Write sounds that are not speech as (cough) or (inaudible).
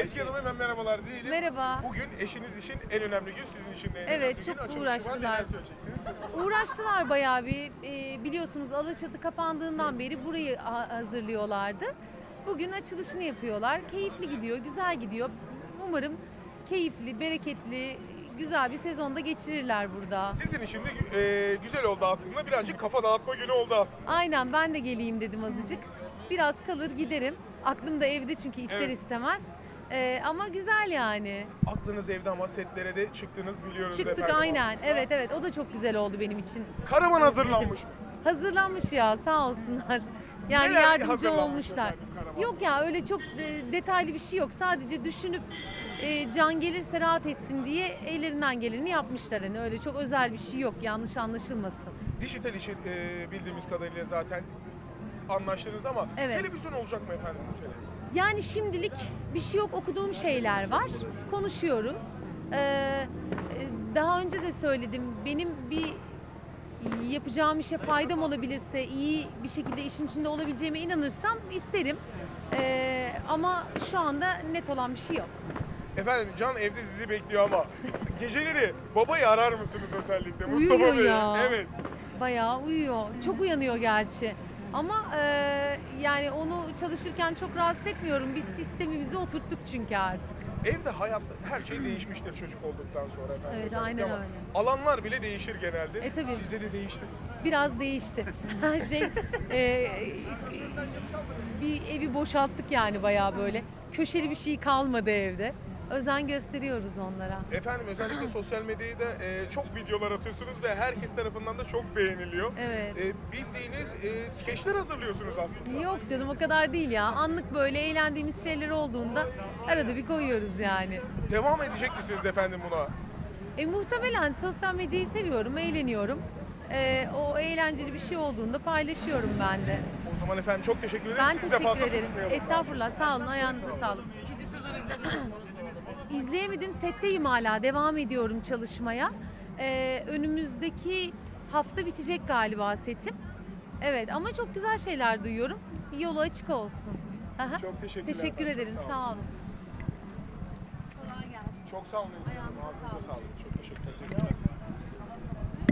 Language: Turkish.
Ezgi Hanım hemen merhabalar diyelim. Merhaba. Bugün eşiniz için en önemli gün, sizin için de en Evet, gün. çok Açılışı var. uğraştılar. Neler söyleyeceksiniz? Uğraştılar bayağı bir. Ee, biliyorsunuz Alaçatı kapandığından beri burayı ha- hazırlıyorlardı. Bugün açılışını yapıyorlar. Keyifli gidiyor, güzel gidiyor. Umarım keyifli, bereketli, güzel bir sezonda geçirirler burada. Sizin için de e, güzel oldu aslında. Birazcık kafa dağıtma günü oldu aslında. Aynen ben de geleyim dedim azıcık. Biraz kalır giderim. Aklım da evde çünkü ister Evet. istemez. Ee, ama güzel yani. Aklınız evde ama setlere de çıktınız biliyoruz Çıktık efendim aynen. aslında. Evet evet o da çok güzel oldu benim için. Karavan hazırlanmış mı? Hazırlanmış ya sağ olsunlar. (laughs) Yani Neler yardımcı hazırlanmış olmuşlar. efendim? Yok ya öyle çok e, detaylı bir şey yok. Sadece düşünüp e, can gelirse rahat etsin diye ellerinden geleni yapmışlar. Hani öyle çok özel bir şey yok. Yanlış anlaşılmasın. Dijital işi e, bildiğimiz kadarıyla zaten anlaştınız ama Evet. televizyon olacak mı efendim bu sene? Yani şimdilik bir şey yok. Okuduğum şeyler var. Konuşuyoruz. Ee, daha önce de söyledim. Benim bir yapacağım işe faydam olabilirse, iyi bir şekilde işin içinde olabileceğime inanırsam isterim. Ee, ama şu anda net olan bir şey yok. Efendim Can evde sizi bekliyor ama (laughs) geceleri babayı arar mısınız özellikle? Uyuyor Mustafa Bey. ya. Evet. Bayağı uyuyor. Çok uyanıyor gerçi. Ama e, yani onu çalışırken çok rahatsız etmiyorum. Biz sistemimizi oturttuk çünkü artık. Evde hayat her şey değişmiştir çocuk olduktan sonra efendim. Evet, özellikle aynen ama öyle. Alanlar bile değişir genelde. E, tabii. Sizde de değişti. Biraz değişti. (laughs) Her şey e, bir evi boşalttık yani bayağı böyle. Köşeli bir şey kalmadı evde. Özen gösteriyoruz onlara. Efendim özellikle (clears throat) sosyal medyada e, çok videolar atıyorsunuz ve herkes tarafından da çok beğeniliyor. Evet. E, bildiğiniz e, skeçler hazırlıyorsunuz aslında. Yok canım o kadar değil ya. Anlık böyle eğlendiğimiz şeyler olduğunda arada bir koyuyoruz yani. Devam edecek misiniz efendim buna? E, muhtemelen sosyal medyayı seviyorum, eğleniyorum. E, o eğlenceli bir şey olduğunda paylaşıyorum ben de. O zaman efendim çok teşekkür ederim. Ben Siz de teşekkür fazla ederim. tutmayalım. Estağfurullah sağ olun ayağınıza sağlık. (clears throat) İzleyemedim setteyim hala devam ediyorum çalışmaya. Ee, önümüzdeki hafta bitecek galiba setim. Evet ama çok güzel şeyler duyuyorum. Yolu açık olsun. Aha. Çok teşekkürler Teşekkür efendim, ederim çok sağ sağ olun. Kolay gelsin. Çok sağ olun. Ayağınıza Ağzınıza sağlık. sağlık. Çok teşekkür ederim.